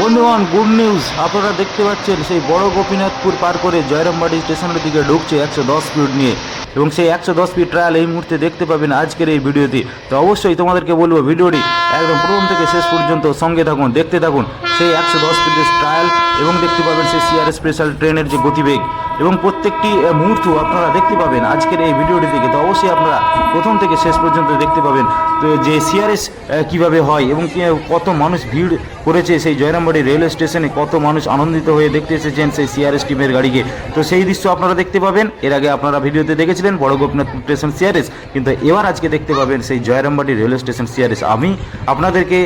বন্ধুগণ good news আপনারা দেখতে পাচ্ছেন, সেই বড় গোপীনাথপুর পার করে জয়রামবাড়ি স্টেশনের দিকে ঢুকছে একশো দশ স্পিড নিয়ে। এবং সেই একশো দশ স্পিড ট্রায়াল এই মুহূর্তে দেখতে পাবেন আজকের এই ভিডিওতে তো অবশ্যই তোমাদেরকে বলব, ভিডিওটি একদম প্রথম থেকে শেষ পর্যন্ত সঙ্গে থাকুন, দেখতে থাকুন। সেই একশো দশ স্পিডের ট্রায়াল এবং দেখতে পাবেন সেই সিআর স্পেশাল ট্রেনের যে গতিবেগ। এবং প্রত্যেকটি মুহূর্ত আপনারা দেখতে পাবেন আজকের এই ভিডিওটি থেকে। তো অবশ্যই আপনারা প্রথম থেকে শেষ পর্যন্ত দেখতে পাবেন, তো যে সিআরএস কীভাবে হয় এবং কত মানুষ ভিড় করেছে সেই জয়রামবাড়ি রেলওয়ে স্টেশনে কত মানুষ আনন্দিত হয়ে দেখতে এসেছেন সেই সিআরএস টিমের গাড়িকে। তো সেই দৃশ্য আপনারা দেখতে পাবেন। এর আগে আপনারা ভিডিওতে দেখেছিলেন বড় গোপীনাথ স্টেশন সিআরএস কিন্তু এবার আজকে দেখতে পাবেন সেই জয়রামবাড়ি রেলওয়ে স্টেশন সিআরএস আমি আপনাদেরকে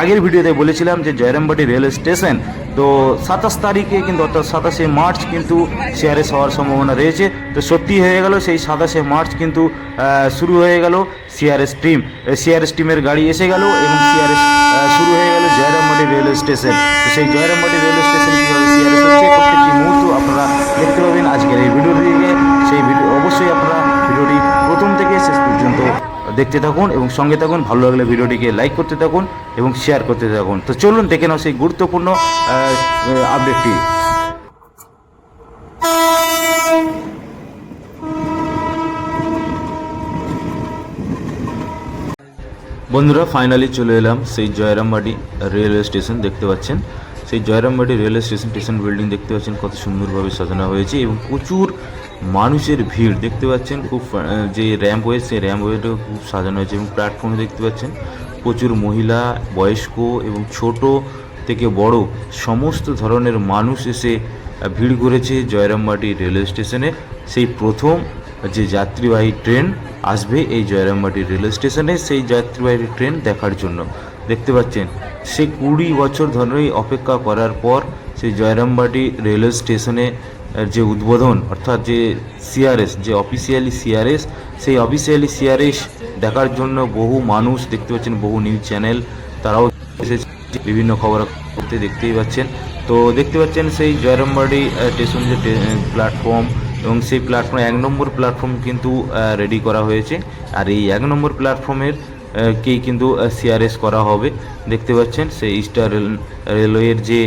আগের ভিডিওতে বলেছিলাম যে জয়রামবাড়ি রেলওয়ে স্টেশন। তো সাতাশ তারিখে কিন্তু অর্থাৎ সাতাশে মার্চ কিন্তু সিআরএস হওয়ার সম্ভাবনা রয়েছে। তো সত্যি হয়ে গেল, সেই সাতাশে মার্চ কিন্তু শুরু হয়ে গেল সিআরএস টিম সিআরএস টিমের গাড়ি এসে গেল এবং সিআরএস শুরু হয়ে গেল জয়রামবাটি রেলওয়ে স্টেশন। তো সেই জয়রামবাটি রেলওয়ে স্টেশন কীভাবে সিআরএস হচ্ছে প্রত্যেকটি মুহূর্ত আপনারা দেখতে পাবেন আজকের এই ভিডিওটি দিকে সেই ভিডিও অবশ্যই আপনারা ভিডিওটি প্রথম থেকে শেষ পর্যন্ত দেখতে থাকুন এবং সঙ্গে থাকুন। ভালো লাগলে ভিডিওটিকে লাইক করতে থাকুন এবং শেয়ার করতে থাকুন। তো চলুন, দেখে নাও সেই গুরুত্বপূর্ণ আপডেটটি বন্ধুরা ফাইনালি চলে এলাম সেই জয়রামবাটি রেলওয়ে স্টেশন দেখতে পাচ্ছেন। সেই Jayrambati railway station station building দেখতে পাচ্ছেন কত সুন্দরভাবে সাজানো হয়েছে এবং প্রচুর মানুষের ভিড়। দেখতে পাচ্ছেন খুব যে র্যাম্প ওয়ে সেই র্যাম্প ওয়েটাও খুব সাজানো হয়েছে এবং প্ল্যাটফর্মে দেখতে পাচ্ছেন প্রচুর মহিলা, বয়স্ক এবং ছোট থেকে বড় সমস্ত ধরনের মানুষ এসে ভিড় করেছে জয়রামবাটি রেলওয়ে স্টেশনে। সেই প্রথম যে যাত্রীবাহী ট্রেন আসবে এই জয়রামবাটি রেলওয়ে স্টেশনে, সেই যাত্রীবাহী ট্রেন দেখার জন্য। দেখতে পাচ্ছেন সে কুড়ি বছর ধরেই অপেক্ষা করার পর সেই জয়রামবাটি রেলওয়ে স্টেশনে যে উদ্বোধন, অর্থাৎ যে সিআরএস যে অফিসিয়ালি সিআরএস সেই অফিসিয়ালি সিআরএস দেখার জন্য বহু মানুষ দেখতে পাচ্ছেন, বহু নিউজ চ্যানেল তারাও এসেছে, বিভিন্ন খবর করতে দেখতেই পাচ্ছেন। তো দেখতে পাচ্ছেন সেই জয়রামবাড়ি স্টেশন যে প্ল্যাটফর্ম এবং সেই প্ল্যাটফর্ম এক নম্বর প্ল্যাটফর্ম কিন্তু রেডি করা হয়েছে। আর এই এক নম্বর প্ল্যাটফর্মের কেই কিন্তু সিআরএস করা হবে। দেখতে পাচ্ছেন সেই ইস্টার রেলওয়ের যে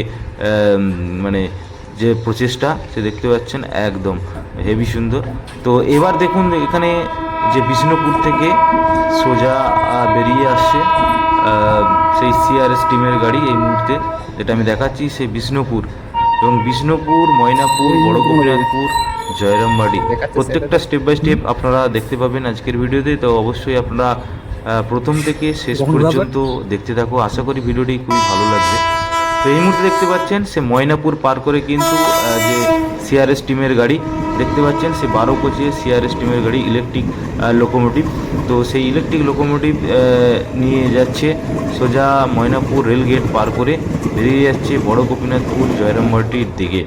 মানে যে প্রচেষ্টা সে দেখতে পাচ্ছেন একদম হেভি সুন্দর। তো এবার দেখুন এখানে যে বিষ্ণুপুর থেকে সোজা বেরিয়ে আসছে সেই সিআরএস টিমের গাড়ি এই মুহূর্তে যেটা আমি দেখাচ্ছি সেই বিষ্ণুপুর। এবং বিষ্ণুপুর ময়নাপুর বড় গোপীনাথপুর জয়রামবাড়ি। প্রত্যেকটা স্টেপ বাই স্টেপ আপনারা দেখতে পাবেন আজকের ভিডিওতে তো অবশ্যই আপনারা প্রথম থেকে শেষ পর্যন্ত দেখতে থাকো। আশা করি ভিডিওটি খুবই ভালো লাগবে। তো এই মুহূর্তে দেখতে পাচ্ছেন সে ময়নাপুর পার করে কিন্তু যে সিআরএস টিমের গাড়ি দেখতে পাচ্ছেন সে বারো কোচে সিআরএস টিমের গাড়ি ইলেকট্রিক লোকোমোটিভ তো সেই ইলেকট্রিক লোকোমোটিভ নিয়ে যাচ্ছে সোজা ময়নাপুর রেলগেট পার করে বেরিয়ে যাচ্ছে বড় গোপীনাথপুর জয়রামবাটির দিকে।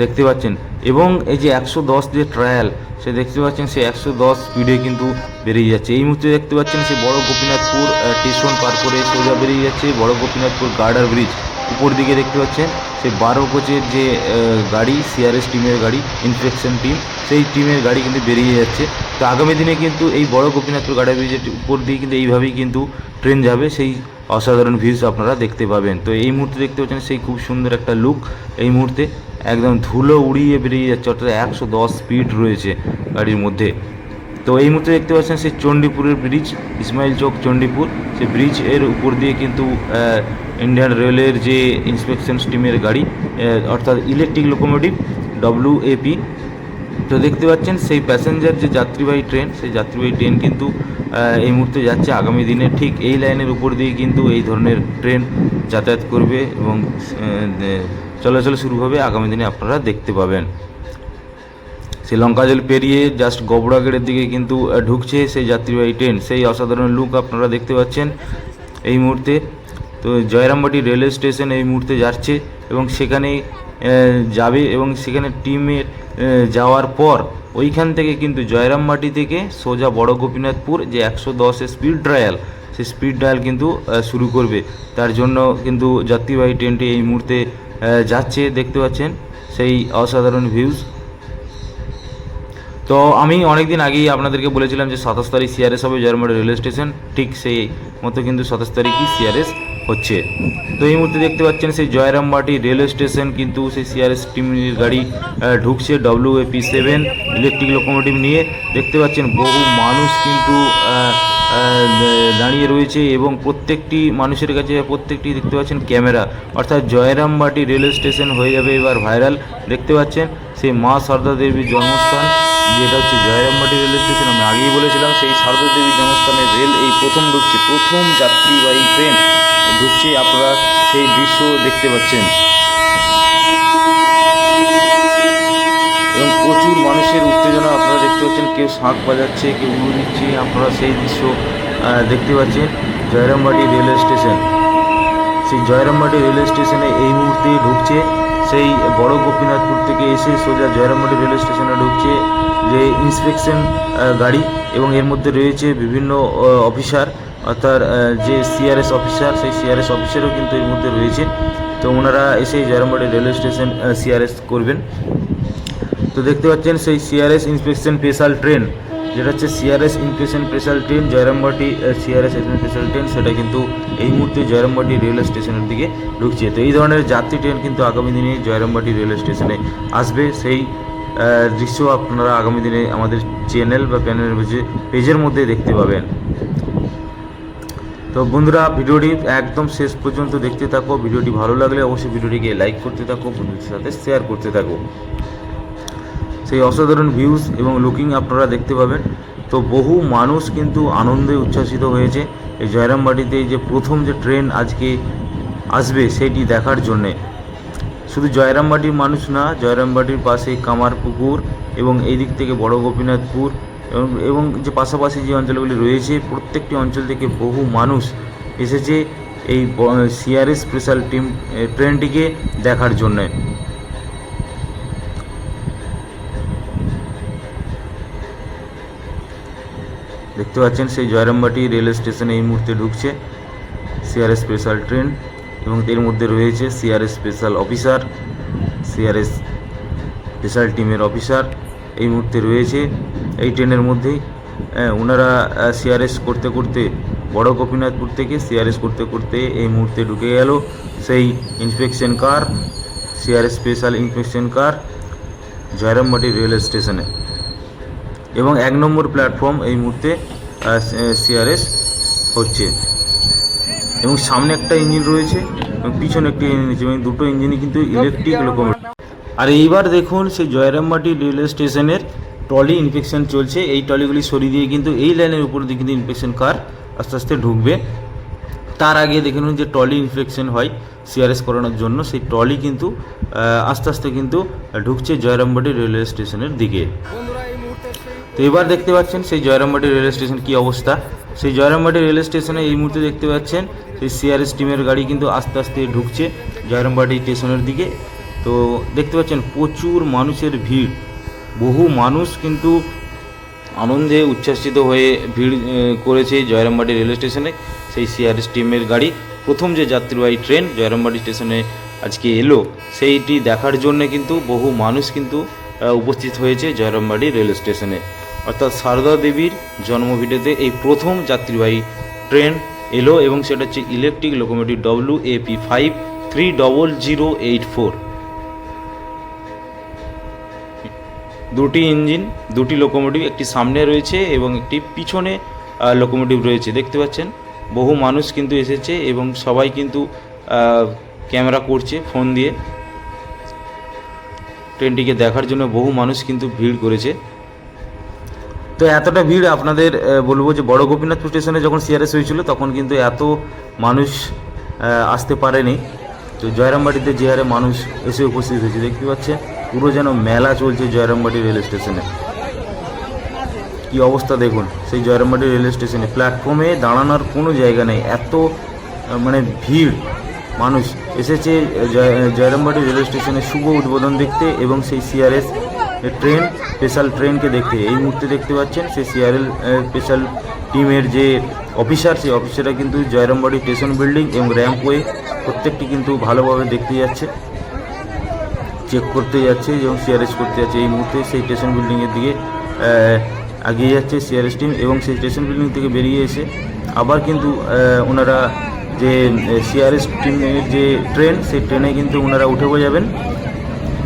দেখতে পাচ্ছেন। এবং এই যে একশো দশ যে ট্রায়াল সে দেখতে পাচ্ছেন সে একশো দশ স্পিডে কিন্তু বেরিয়ে যাচ্ছে। এই মুহূর্তে দেখতে পাচ্ছেন সে বড় গোপীনাথপুর স্টেশন পার করে সোজা বেরিয়ে যাচ্ছে। বড় গোপীনাথপুর গার্ডার ব্রিজ উপর দিকে দেখতে পাচ্ছেন সে বারো কোচের যে গাড়ি সিআরএস টিমের গাড়ি ইনফেকশন টিম সেই টিমের গাড়ি কিন্তু বেরিয়ে যাচ্ছে। তো আগামী দিনে কিন্তু এই বড় গোপীনাথপুর গার্ডার ব্রিজের উপর দিয়ে কিন্তু এইভাবেই কিন্তু ট্রেন যাবে। সেই অসাধারণ ভিউজ আপনারা দেখতে পাবেন। তো এই মুহূর্তে দেখতে পাচ্ছেন সেই খুব সুন্দর একটা লুক এই মুহূর্তে একদম ধুলো উড়িয়ে বেরিয়ে যাচ্ছে, অর্থাৎ একশো দশ স্পিড রয়েছে গাড়ির মধ্যে। তো এই মুহূর্তে দেখতে পাচ্ছেন সেই চণ্ডীপুরের ব্রিজ ইসমাইল চৌক চণ্ডীপুর। সেই ব্রিজের উপর দিয়ে কিন্তু ইন্ডিয়ান রেলের যে ইন্সপেকশন টিমের গাড়ি অর্থাৎ ইলেকট্রিক লোকোমোটিভ ডব্লিউ এপি তো দেখতে পাচ্ছেন, সেই প্যাসেঞ্জার যে যাত্রীবাহী ট্রেন সেই যাত্রীবাহী ট্রেন কিন্তু এই মুহূর্তে যাচ্ছে। আগামী দিনে ঠিক এই লাইনের উপর দিয়ে কিন্তু এই ধরনের ট্রেন যাতায়াত করবে এবং চলাচল শুরু হবে। আগামী দিনে আপনারা দেখতে পাবেন। সেই লঙ্কাজল পেরিয়ে জাস্ট গবড়াগেড়ের দিকে কিন্তু ঢুকছে সেই যাত্রীবাহী ট্রেন সেই অসাধারণ লুক আপনারা দেখতে পাচ্ছেন এই মুহূর্তে। তো জয়রামবাটি রেলওয়ে স্টেশন এই মুহূর্তে যাচ্ছে এবং সেখানে যাবে এবং সেখানে টিমের যাওয়ার পর ওইখান থেকে কিন্তু জয়রামবাটি থেকে সোজা বড় গোপীনাথপুর যে একশো দশের স্পিড ট্রায়াল সেই স্পিড ট্রায়াল কিন্তু শুরু করবে। তার জন্য কিন্তু যাত্রীবাহী ট্রেনটি এই মুহূর্তে যাচ্ছে, দেখতে পাচ্ছেন, সেই অসাধারণ ভিউজ তো আমি অনেক দিন আগেই আপনাদেরকে বলেছিলাম যে সাতাশ তারিখ সিআরএস হবে জয়রমবাড়ি রেলওয়ে স্টেশন, ঠিক সেই মতো কিন্তু সাতাশ তারিখই সিআরএস হচ্ছে। তো এই মুহূর্তে দেখতে পাচ্ছেন সেই জয়রামবাটি রেলওয়ে স্টেশন, কিন্তু সেই সিআরএস টিমের গাড়ি ঢুকছে W AP seven electric locomotive নিয়ে। দেখতে পাচ্ছেন বহু মানুষ কিন্তু দাঁড়িয়ে রয়েছে এবং প্রত্যেকটি মানুষের কাছে প্রত্যেকটি দেখতে পাচ্ছেন ক্যামেরা। অর্থাৎ জয়রামবাটি রেলওয়ে স্টেশন হয়ে যাবে এবার ভাইরাল। দেখতে পাচ্ছেন সেই মা সারদা দেবীর জন্মস্থান। যেটা হচ্ছে জয়রামবাটি রেলওয়ে স্টেশন, আমি আগেই বলেছিলাম সেই সারদা দেবীর জন্মস্থানে রেল এই প্রথম ঢুকছে, প্রথম যাত্রীবাহী ট্রেন ঢুকছে আপনারা সেই দৃশ্য দেখতে পাচ্ছেন। এবং প্রচুর মানুষের উত্তেজনা আপনারা দেখতে পাচ্ছেন, কেউ শাঁখ বাজাচ্ছে, কেউ উড়ু দিচ্ছে, আপনারা সেই দৃশ্য দেখতে পাচ্ছেন জয়রামবাটি রেলওয়ে স্টেশন। সেই জয়রামবাটি রেলওয়ে স্টেশনে এই মুহূর্তে ঢুকছে। সেই বড় গোপীনাথপুর থেকে এসে সোজা জয়রামবাটি রেলওয়ে স্টেশনে ঢুকছে যে ইন্সপেকশন গাড়ি এবং এর মধ্যে রয়েছে বিভিন্ন অফিসার অর্থাৎ যে সিআরএস অফিসার সেই সিআরএস অফিসারও কিন্তু এর মধ্যে রয়েছে। তো ওনারা এসে জয়রামবাটি রেলওয়ে স্টেশন সিআরএস করবেন। তো দেখতে পাচ্ছেন সেই সিআরএস ইন্সপেকশন স্পেশাল ট্রেন যেটা হচ্ছে CRS inspection special train Jayrambati CRS special train সেটা কিন্তু এই মুহূর্তে জয়রামবাটি রেলওয়ে স্টেশনের দিকে ঢুকছে। তো এই ধরনের যাত্রী ট্রেন কিন্তু আগামী দিনে জয়রামবাটি রেলওয়ে স্টেশনে আসবে। সেই দৃশ্য আপনারা আগামী দিনে আমাদের চ্যানেল বা প্যানেলের পেজের মধ্যে দেখতে পাবেন। তো বন্ধুরা, ভিডিওটি একদম শেষ পর্যন্ত দেখতে থাকো। ভিডিওটি ভালো লাগলে অবশ্যই ভিডিওটিকে লাইক করতে থাকো, বন্ধুদের সাথে শেয়ার করতে থাকো। সেই অসাধারণ ভিউজ এবং লুকিং আপনারা দেখতে পাবেন। তো বহু মানুষ কিন্তু আনন্দে উচ্ছ্বাসিত হয়েছে এই জয়রামবাটিতে যে প্রথম যে ট্রেন আজকে আসবে সেটি দেখার জন্যে। শুধু জয়রামবাটির মানুষ না, জয়রামবাটির পাশে কামারপুকুর এবং এই দিক থেকে বড় গোপীনাথপুর এবং এবং যে পাশাপাশি যে অঞ্চলগুলি রয়েছে, প্রত্যেকটি অঞ্চল থেকে বহু মানুষ এসেছে এই সিআরএস স্পেশাল টিম ট্রেনটিকে দেখার জন্যে। দেখতে পাচ্ছেন, সেই জয়রামবাটি রেল স্টেশনে এই মুহূর্তে ঢুকছে সিআরএস স্পেশাল ট্রেন এবং এর মধ্যে রয়েছে CRS special officer, CRS special টিমের অফিসার এই মুহূর্তে রয়েছে। এই ট্রেনের মধ্যেই ওনারা সিআরএস করতে করতে বড় গোপীনাথপুর থেকে সিআরএস করতে করতে এই মুহূর্তে ঢুকে গেল। সেই inspection car, CRS special inspection car, Jayrambati rail স্টেশনে। এবং এক নম্বর প্ল্যাটফর্ম এই মুহূর্তে সিআরএস হচ্ছে। এবং সামনে একটা ইঞ্জিন রয়েছে এবং পিছনে একটি ইঞ্জিন রয়েছে। এবং দুটো ইঞ্জিনই কিন্তু ইলেকট্রিক লোকোমোটিভ আর এইবার দেখুন, সেই জয়রামবাটি রেলওয়ে স্টেশনের ট্রলি ইনফেকশন চলছে। এই ট্রলিগুলি সরিয়ে দিয়ে কিন্তু এই লাইনের উপর দিয়ে কিন্তু ইনফেকশন কার আস্তে আস্তে ঢুকবে। তার আগে দেখে নিন যে ট্রলি ইনফেকশন হয় সিআরএস করানোর জন্য। সেই ট্রলি কিন্তু আস্তে আস্তে কিন্তু ঢুকছে জয়রামবাটি রেলওয়ে স্টেশনের দিকে। তো এবার দেখতে পাচ্ছেন সেই জয়রামবাটি রেল স্টেশন কি অবস্থা। সেই জয়রামবাটি রেল স্টেশনে এই মুহূর্তে দেখতে পাচ্ছেন সেই সিআরএস টিমের গাড়ি কিন্তু আস্তে আস্তে ঢুকছে জয়রামবাটি স্টেশনের দিকে। তো দেখতে পাচ্ছেন প্রচুর মানুষের ভিড়। বহু মানুষ কিন্তু আনন্দে উচ্ছ্বাসিত হয়ে ভিড় করেছে জয়রামবাটি রেল স্টেশনে সেই সিআরএস টিমের গাড়ি। প্রথম যে যাত্রীবাহী ট্রেন জয়রামবাটি স্টেশনে আজকে এলো, সেইটি দেখার জন্য কিন্তু বহু মানুষ কিন্তু উপস্থিত হয়েছে জয়রামবাটি রেল স্টেশনে। অর্থাৎ সারদা দেবীর জন্মভিটেতে এই প্রথম যাত্রীবাহী ট্রেন এলো এবং সেটা হচ্ছে electric locomotive W AP five three double zero eight four দুটি ইঞ্জিন, দুটি লোকোমোটিভ, একটি সামনে রয়েছে এবং একটি পিছনে লোকোমোটিভ রয়েছে। দেখতে পাচ্ছেন? বহু মানুষ কিন্তু এসেছে এবং সবাই কিন্তু ক্যামেরা করছে, ফোন দিয়ে। ট্রেনটিকে দেখার জন্য বহু মানুষ কিন্তু ভিড় করেছে। তো এতটা ভিড় আপনাদের বলব যে বড় গোপীনাথপুর স্টেশনে যখন সিআরএস হয়েছিল, তখন কিন্তু এত মানুষ আসতে পারেনি। তো জয়রামবাটিতে যে হারে মানুষ এসে উপস্থিত হয়েছে, দেখতে পাচ্ছেন, পুরো যেন মেলা চলছে জয়রামবাটি রেল স্টেশনে। কি অবস্থা দেখুন, সেই জয়রামবাটি রেল স্টেশনে। প্ল্যাটফর্মে দাঁড়ানোর কোনো জায়গা নেই, এত মানে ভিড়, মানুষ এসেছে জয়- জয়রামবাটি রেল স্টেশনে শুভ উদ্বোধন দেখতে এবং সেই সিআরএস ট্রেন স্পেশাল ট্রেনকে দেখতে এই মুহূর্তে দেখতে পাচ্ছেন, সেই সিআরএল স্পেশাল টিমের যে অফিসার সেই অফিসাররা কিন্তু জয়রামবাটি স্টেশন বিল্ডিং এবং র্যাম্পওয়ে প্রত্যেকটি কিন্তু ভালোভাবে দেখতে যাচ্ছে চেক করতে যাচ্ছে এবং সিআরএস করতে যাচ্ছে। এই মুহূর্তে সেই স্টেশন বিল্ডিংয়ের দিকে এগিয়ে যাচ্ছে সিআরএস টিম এবং সেই স্টেশন বিল্ডিং থেকে বেরিয়ে এসে আবার কিন্তু ওনারা যে সিআরএস টিমের যে ট্রেন সেই ট্রেনে কিন্তু ওনারা উঠে যাবেন।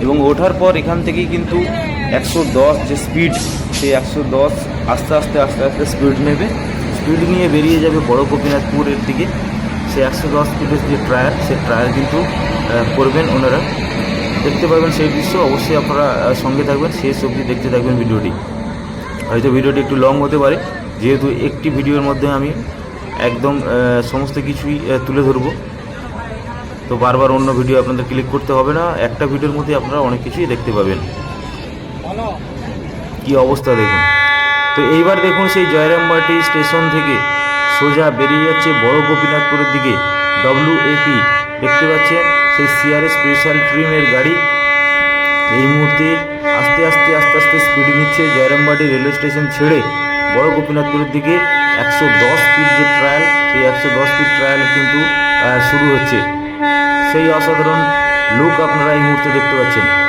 এবং ওঠার পর এখান থেকেই কিন্তু একশো দশ যে স্পিড সেই একশো দশ আস্তে আস্তে আস্তে আস্তে স্পিড নেবে। স্পিড নিয়ে বেরিয়ে যাবে বড় গোপীনাথপুরের দিকে। সেই একশো দশ স্পিডের যে ট্রায়াল সে ট্রায়াল কিন্তু করবেন ওনারা। দেখতে পাবেন সেই দৃশ্য, অবশ্যই আপনারা সঙ্গে থাকবেন, শেষ অবধি দেখতে থাকবেন ভিডিওটি। হয়তো ভিডিওটি একটু লং হতে পারে, যেহেতু একটি ভিডিওর মধ্যে আমি একদম সমস্ত কিছুই তুলে ধরবো। তো বারবার অন্য ভিডিও আপনাদের ক্লিক করতে হবে না। একটা ভিডিওর মধ্যে আপনারা অনেক কিছুই দেখতে পাবেন। কি অবস্থা দেখুন। তো এইবার দেখুন সেই জয়রামবাটি স্টেশন থেকে সোজা বেরিয়ে যাচ্ছে বড় গোপীনাথপুরের দিকে। ডব্লিউএপি দেখতে পাচ্ছেন? সেই সিআরএস স্পেশাল ট্রিমের গাড়ি। এই মুহূর্তে আস্তে আস্তে আস্তে আস্তে স্পিড নিচ্ছে জয়রামবাটি রেলওয়ে স্টেশন ছেড়ে বড় গোপীনাথপুরের দিকে। একশো দশ স্পিড যে ট্রায়াল সেই একশো দশ স্পিড ট্রায়াল কিন্তু শুরু হচ্ছে। সেই অসাধারণ লুক আপনারা এই মুহূর্তে দেখতে পাচ্ছেন।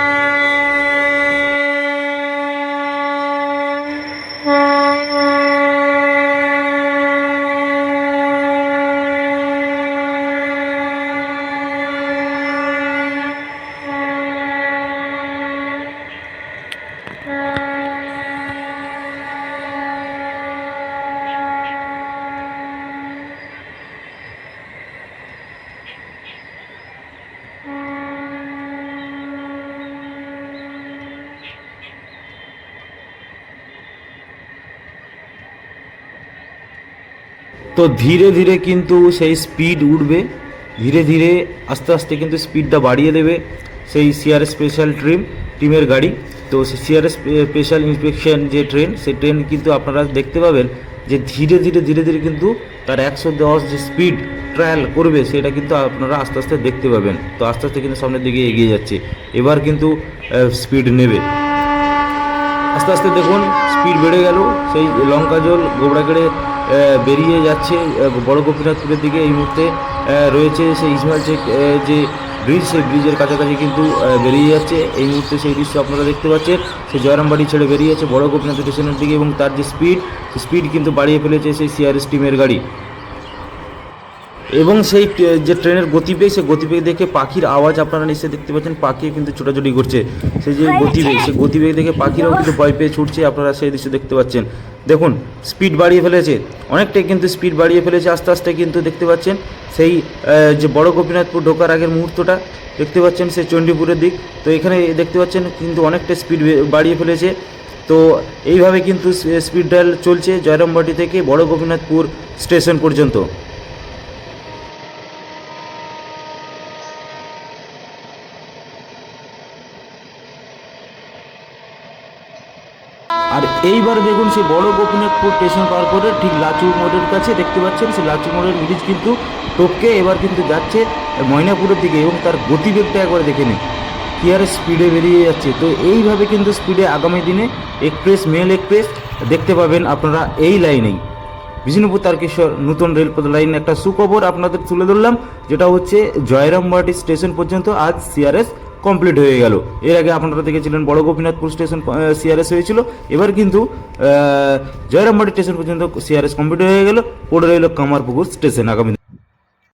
তো ধীরে ধীরে কিন্তু সেই স্পিড উঠবে। ধীরে ধীরে আস্তে আস্তে কিন্তু স্পিডটা বাড়িয়ে দেবে সেই সিআরএস স্পেশাল ট্রিম টিমের গাড়ি। তো সিআরএস স্পেশাল ইন্সপেকশন যে ট্রেন সেই ট্রেন কিন্তু আপনারা দেখতে পাবেন যে ধীরে ধীরে ধীরে ধীরে কিন্তু তার একশো দশ যে স্পিড ট্রায়াল করবে, সেটা কিন্তু আপনারা আস্তে আস্তে দেখতে পাবেন। তো আস্তে আস্তে কিন্তু সামনের দিকে এগিয়ে যাচ্ছে। এবার কিন্তু স্পিড নেবে। আস্তে আস্তে দেখুন স্পিড বেড়ে গেল। সেই লঙ্কা জল গোবরাগড়ে বেরিয়ে যাচ্ছে বড় গোপীনাথপুরের দিকে এই মুহূর্তে রয়েছে সেই ইসমাইল শেখ যে ব্রিজ, সেই ব্রিজের কাছাকাছি কিন্তু বেরিয়ে যাচ্ছে। এই মুহূর্তে সেই দৃশ্য আপনারা দেখতে পাচ্ছেন। সে জয়রামবাড়ি ছেড়ে বেরিয়ে যাচ্ছে বড় গোপীনাথ স্টেশনের দিকে এবং তার যে স্পিড স্পিড কিন্তু বাড়িয়ে ফেলেছে সেই সিআরএস টিমের গাড়ি। এবং সেই যে ট্রেনের গতিবেগ সেই গতিবেগ দেখে পাখির আওয়াজ আপনারা নিশ্চয়ই দেখতে পাচ্ছেন। পাখি কিন্তু ছোটাছুটি করছে। সেই যে গতিবেগ সেই গতিবেগ দেখে পাখিরাও কিন্তু ভয় পেয়ে ছুটছে। আপনারা সেই দৃশ্য দেখতে পাচ্ছেন। দেখুন স্পিড বাড়িয়ে ফেলেছে। অনেকটাই কিন্তু স্পিড বাড়িয়ে ফেলেছে। আস্তে আস্তে কিন্তু দেখতে পাচ্ছেন সেই যে বড় গোপীনাথপুর ঢোকার আগের মুহূর্তটা দেখতে পাচ্ছেন সেই চণ্ডীপুরের দিক। তো এখানে দেখতে পাচ্ছেন কিন্তু অনেকটা স্পিড বাড়িয়ে ফেলেছে। তো এইভাবে কিন্তু স্পিড ডায়াল চলছে জয়রামবাটি থেকে বড় গোপীনাথপুর স্টেশন পর্যন্ত আর এইবার দেখুন সেই বড় গোপীনাথপুর স্টেশন পার করে ঠিক লাচু মোড়ের কাছে দেখতে পাচ্ছেন, সেই লাচু মোড়ের ব্রিজ কিন্তু টপকে এবার কিন্তু যাচ্ছে ময়নাপুরের দিকে এবং তার গতিবেগটা একবার দেখে নিন, কি আর স্পিডে বেরিয়ে যাচ্ছে। তো এইভাবে কিন্তু স্পিডে আগামী দিনে এক্সপ্রেস মেল এক্সপ্রেস দেখতে পাবেন আপনারা এই লাইনেই। বিষ্ণুপুর তারকেশ্বর নতুন রেলপথ লাইন একটা সুখবর আপনাদের তুলে ধরলাম, যেটা হচ্ছে জয়রামবাটি স্টেশন পর্যন্ত আজ সিআরএস কমপ্লিট হয়ে গেল এর আগে আপনারা দেখেছিলেন বড় গোপীনাথপুর স্টেশন সিআরএস হয়েছিল এবার কিন্তু জয়রামবাটি স্টেশন পর্যন্ত সিআরএস কমপ্লিট হয়ে গেল পড়ে রইল কামারপুকুর স্টেশন, আগামী।